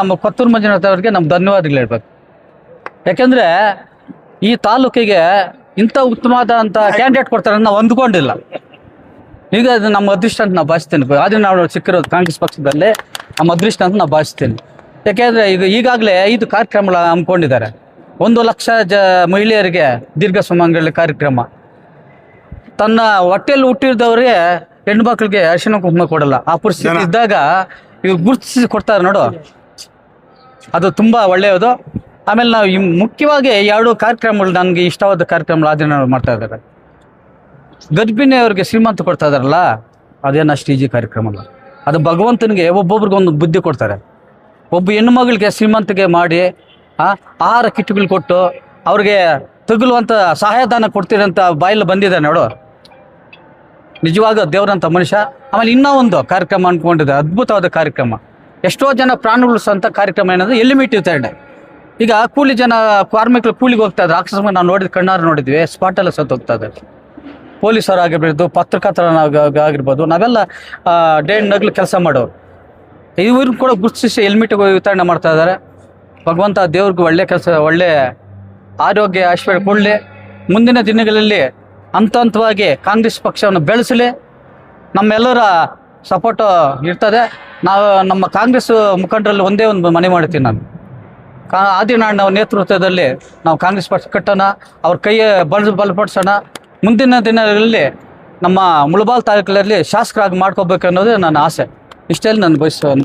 ನಮ್ಮ ಕೊತ್ತೂರು ಮಂಜುನಾಥ ಅವರಿಗೆ ನಮ್ಮ ಧನ್ಯವಾದಗಳು ಹೇಳ್ಬೇಕು. ಯಾಕೆಂದ್ರೆ ಈ ತಾಲೂಕಿಗೆ ಇಂಥ ಉತ್ತಮವಾದಂಥ ಕ್ಯಾಂಡಿಡೇಟ್ ಕೊಡ್ತಾರೆ ನಾವು ಅಂದ್ಕೊಂಡಿಲ್ಲ ಈಗ ಅದು ನಮ್ಮ ಅದೃಷ್ಟ ಅಂತ ನಾವು ಭಾವಿಸ್ತೀನಿ. ಆದ್ರೆ ನಾವು ಸಿಕ್ಕಿರೋದು ಕಾಂಗ್ರೆಸ್ ಪಕ್ಷದಲ್ಲಿ ನಮ್ಮ ಅದೃಷ್ಟ ಅಂತ ನಾವು ಭಾವಿಸ್ತೀನಿ. ಯಾಕೆಂದ್ರೆ ಈಗ ಈಗಾಗಲೇ ಐದು ಕಾರ್ಯಕ್ರಮಗಳ ಹಮ್ಮಿಕೊಂಡಿದ್ದಾರೆ. ಒಂದು ಲಕ್ಷ ಜ ಮಹಿಳೆಯರಿಗೆ ದೀರ್ಘ ಸುಮಂಗಲಿ ಕಾರ್ಯಕ್ರಮ. ತನ್ನ ಹೊಟ್ಟೆಯಲ್ಲಿ ಹುಟ್ಟಿದವರಿಗೆ ಹೆಣ್ಮಕ್ಳಿಗೆ ಅರಿಶಿನ ಕುಂಕುಮ ಕೊಡಲ್ಲ. ಆ ಪರಿಸ್ಥಿತಿ ಇದ್ದಾಗ ಈಗ ಗುರುತಿಸಿ ಕೊಡ್ತಾರೆ ನೋಡು. ಅದು ತುಂಬ ಒಳ್ಳೆಯದು. ಆಮೇಲೆ ನಾವು ಈ ಮುಖ್ಯವಾಗಿ ಎರಡು ಕಾರ್ಯಕ್ರಮಗಳು ನನಗೆ ಇಷ್ಟವಾದ ಕಾರ್ಯಕ್ರಮಗಳು ಆದ್ರೆ ಮಾಡ್ತಾ ಇದ್ದಾರೆ ಗರ್ಭಿಣಿಯವ್ರಿಗೆ ಶ್ರೀಮಂತ ಕೊಡ್ತಾ ಇದಾರಲ್ಲ ಅದೇನು ಅಷ್ಟು ಈಜಿ ಕಾರ್ಯಕ್ರಮ ಅಲ್ಲ. ಅದು ಭಗವಂತನಿಗೆ ಒಬ್ಬೊಬ್ರಿಗೆ ಒಂದು ಬುದ್ಧಿ ಕೊಡ್ತಾರೆ. ಒಬ್ಬ ಹೆಣ್ಣು ಮಗಳಿಗೆ ಶ್ರೀಮಂತಿಗೆ ಮಾಡಿ ಆಹಾರ ಕಿಟ್ಗಳು ಕೊಟ್ಟು ಅವ್ರಿಗೆ ತಗುಲುವಂಥ ಸಹಾಯಧನ ಕೊಡ್ತೀರಂತ ಬಾಯಲ್ಲಿ ಬಂದಿದೆ ನೋಡು. ನಿಜವಾಗ ದೇವರಂತ ಮನುಷ್ಯ. ಆಮೇಲೆ ಇನ್ನೂ ಒಂದು ಕಾರ್ಯಕ್ರಮ ಅಂದ್ಕೊಂಡಿದೆ ಅದ್ಭುತವಾದ ಕಾರ್ಯಕ್ರಮ. ಎಷ್ಟೋ ಜನ ಪ್ರಾಣ ಉಳಿಸುವಂಥ ಕಾರ್ಯಕ್ರಮ ಏನಂದ್ರೆ ಎಲಿಮಿಟ್ ಥರ್ಡ್ ಈಗ ಕೂಲಿ ಜನ, ಕಾರ್ಮಿಕರು ಕೂಲಿಗೆ ಹೋಗ್ತಾ ಇದ್ದಾರೆ ಅಕಸ್ಮಾತ್ ನಾವು ನೋಡಿದ ಕಣ್ಣಾರು ನೋಡಿದ್ವಿ. ಸ್ಪಾಟಲ್ಲಿ ಸತ್ತು ಹೋಗ್ತಾ ಇದ್ದಾರೆ ಪೊಲೀಸರು ಆಗಿರ್ಬೋದು, ಪತ್ರಕರ್ತರಾಗಿರ್ಬೋದು, ನಾವೆಲ್ಲ ಡೇ ನಗ್ಲು ಕೆಲಸ ಮಾಡೋರು. ಇವ್ರನ್ನ ಕೂಡ ಗುರುತಿಸಿ ಹೆಲ್ಮೆಟ್ ವಿತರಣೆ ಮಾಡ್ತಾ ಇದ್ದಾರೆ. ಭಗವಂತ ದೇವ್ರಿಗೆ ಒಳ್ಳೆ ಕೆಲಸ, ಒಳ್ಳೆ ಆರೋಗ್ಯ, ಐಶ್ವರ್ಯ ಕೊಡಲಿ. ಮುಂದಿನ ದಿನಗಳಲ್ಲಿ ಹಂತ ಹಂತವಾಗಿ ಕಾಂಗ್ರೆಸ್ ಪಕ್ಷವನ್ನು ಬೆಳೆಸಲಿ. ನಮ್ಮೆಲ್ಲರ ಸಪೋರ್ಟು ಇರ್ತದೆ. ನಾವು ನಮ್ಮ ಕಾಂಗ್ರೆಸ್ ಮುಖಂಡರಲ್ಲಿ ಒಂದೇ ಒಂದು ಮನೆ ಮಾಡ್ತೀನಿ ನಾನು. ಕಾ ಆದಿನಾಡ್ ನಾವು ನೇತೃತ್ವದಲ್ಲಿ ನಾವು ಕಾಂಗ್ರೆಸ್ ಪಕ್ಷ ಕಟ್ಟೋಣ, ಅವ್ರ ಕೈಯ ಬಲ ಬಲಪಡಿಸೋಣ. ಮುಂದಿನ ದಿನಗಳಲ್ಲಿ ನಮ್ಮ ಮುಳಬಾಲ್ ತಾಲೂಕಿನಲ್ಲಿ ಶಾಸಕರಾಗಿ ಮಾಡ್ಕೋಬೇಕು ಅನ್ನೋದೇ ನನ್ನ ಆಸೆ. ಇಷ್ಟೇ ನಾನು ಬಯಸುವ